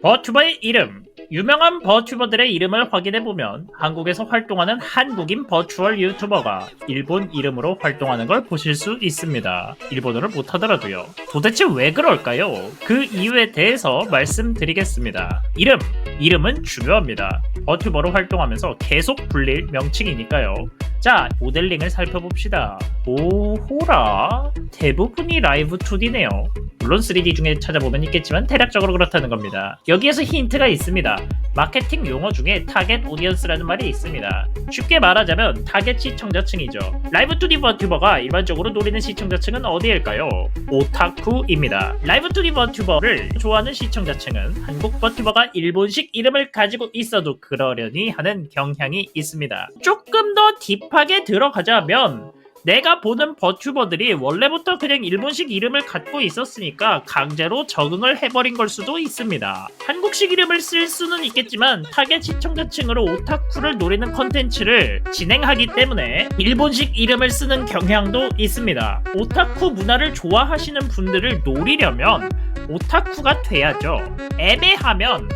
버튜버의 이름 유명한 버튜버들의 이름을 확인해보면 한국에서 활동하는 한국인 버추얼 유튜버가 일본 이름으로 활동하는 걸 보실 수 있습니다. 일본어를 못하더라도요. 도대체 왜 그럴까요? 그 이유에 대해서 말씀드리겠습니다. 이름! 이름은 중요합니다. 버튜버로 활동하면서 계속 불릴 명칭이니까요. 자, 모델링을 살펴봅시다. 오호라? 대부분이 라이브 2D네요. 물론 3D 중에 찾아보면 있겠지만 대략적으로 그렇다는 겁니다. 여기에서 힌트가 있습니다. 마케팅 용어 중에 타겟 오디언스라는 말이 있습니다. 쉽게 말하자면 타겟 시청자층이죠. 라이브 2D 버튜버가 일반적으로 노리는 시청자층은 어디일까요? 오타쿠입니다. 라이브 2D 버튜버를 좋아하는 시청자층은 한국 버튜버가 일본식 이름을 가지고 있어도 그러려니 하는 경향이 있습니다. 조금 더 딥하게 들어가자면 내가 보는 버튜버들이 원래부터 그냥 일본식 이름을 갖고 있었으니까 강제로 적응을 해버린 걸 수도 있습니다. 한국식 이름을 쓸 수는 있겠지만 타겟 시청자층으로 오타쿠를 노리는 컨텐츠를 진행하기 때문에 일본식 이름을 쓰는 경향도 있습니다. 오타쿠 문화를 좋아하시는 분들을 노리려면 오타쿠가 돼야죠. 애매하면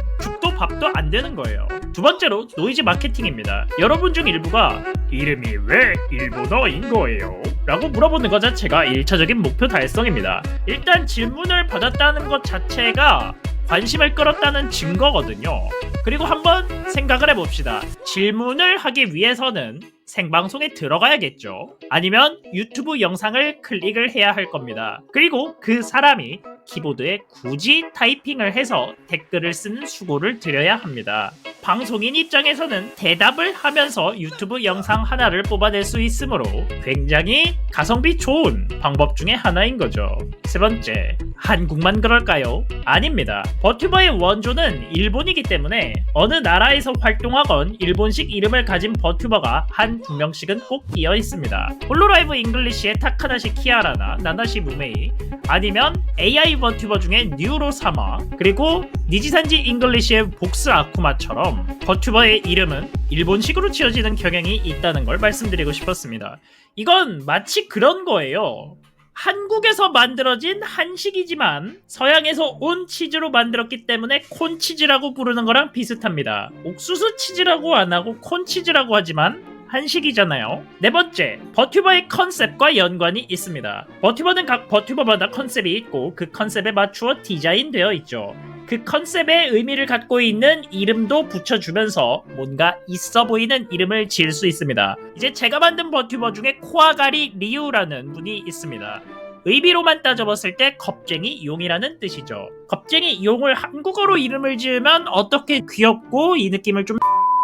밥도 안 되는 거예요. 두 번째로 노이즈 마케팅입니다. 여러분 중 일부가 이름이 왜 일본어인 거예요? 라고 물어보는 것 자체가 1차적인 목표 달성입니다. 일단 질문을 받았다는 것 자체가 관심을 끌었다는 증거거든요. 그리고 한번 생각을 해봅시다. 질문을 하기 위해서는 생방송에 들어가야겠죠. 아니면 유튜브 영상을 클릭을 해야 할 겁니다. 그리고 그 사람이 키보드에 굳이 타이핑을 해서 댓글을 쓰는 수고를 들여야 합니다. 방송인 입장에서는 대답을 하면서 유튜브 영상 하나를 뽑아낼 수 있으므로 굉장히 가성비 좋은 방법 중에 하나인 거죠. 세 번째, 한국만 그럴까요? 아닙니다. 버튜버의 원조는 일본이기 때문에 어느 나라에서 활동하건 일본식 이름을 가진 버튜버가 한 두 명씩은 꼭 끼어 있습니다. 홀로라이브 잉글리시의 타카다시 키아라나 나나시 무메이 아니면 AI 버튜버 중에 뉴로 사마 그리고 니지산지 잉글리시의 복스 아쿠마처럼 버튜버의 이름은 일본식으로 지어지는 경향이 있다는 걸 말씀드리고 싶었습니다. 이건 마치 그런 거예요. 한국에서 만들어진 한식이지만 서양에서 온 치즈로 만들었기 때문에 콘치즈라고 부르는 거랑 비슷합니다. 옥수수 치즈라고 안 하고 콘치즈라고 하지만 한식이잖아요. 네 번째, 버튜버의 컨셉과 연관이 있습니다. 버튜버는 각 버튜버마다 컨셉이 있고 그 컨셉에 맞추어 디자인되어 있죠. 그 컨셉의 의미를 갖고 있는 이름도 붙여주면서 뭔가 있어 보이는 이름을 지을 수 있습니다. 이제 제가 만든 버튜버 중에 코아가리 리우라는 분이 있습니다. 의미로만 따져봤을 때 겁쟁이 용이라는 뜻이죠. 겁쟁이 용을 한국어로 이름을 지으면 어떻게 귀엽고 이 느낌을 좀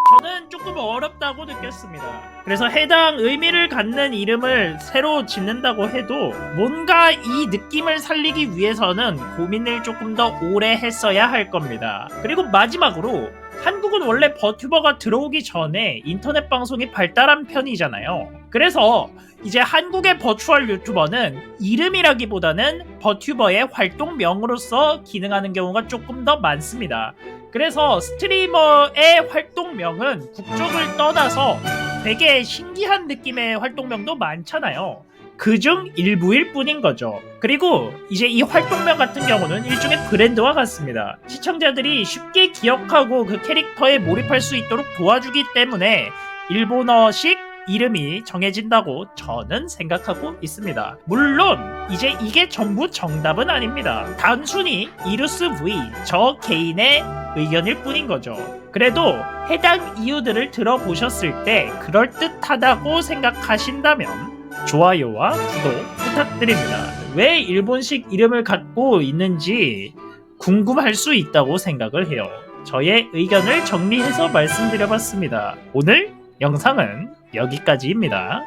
저는 조금 어렵다고 느꼈습니다. 그래서 해당 의미를 갖는 이름을 새로 짓는다고 해도 뭔가 이 느낌을 살리기 위해서는 고민을 조금 더 오래 했어야 할 겁니다. 그리고 마지막으로 한국은 원래 버튜버가 들어오기 전에 인터넷 방송이 발달한 편이잖아요. 그래서 이제 한국의 버추얼 유튜버는 이름이라기보다는 버튜버의 활동명으로서 기능하는 경우가 조금 더 많습니다. 그래서 스트리머의 활동명은 국적을 떠나서 되게 신기한 느낌의 활동명도 많잖아요. 그중 일부일 뿐인 거죠. 그리고 이제 이 활동명 같은 경우는 일종의 브랜드와 같습니다. 시청자들이 쉽게 기억하고 그 캐릭터에 몰입할 수 있도록 도와주기 때문에 일본어식 이름이 정해진다고 저는 생각하고 있습니다. 물론 이제 이게 전부 정답은 아닙니다. 단순히 이루스 V 저 개인의 의견일 뿐인 거죠. 그래도 해당 이유들을 들어보셨을 때 그럴듯하다고 생각하신다면 좋아요와 구독 부탁드립니다. 왜 일본식 이름을 갖고 있는지 궁금할 수 있다고 생각을 해요. 저의 의견을 정리해서 말씀드려봤습니다. 오늘 영상은 여기까지입니다.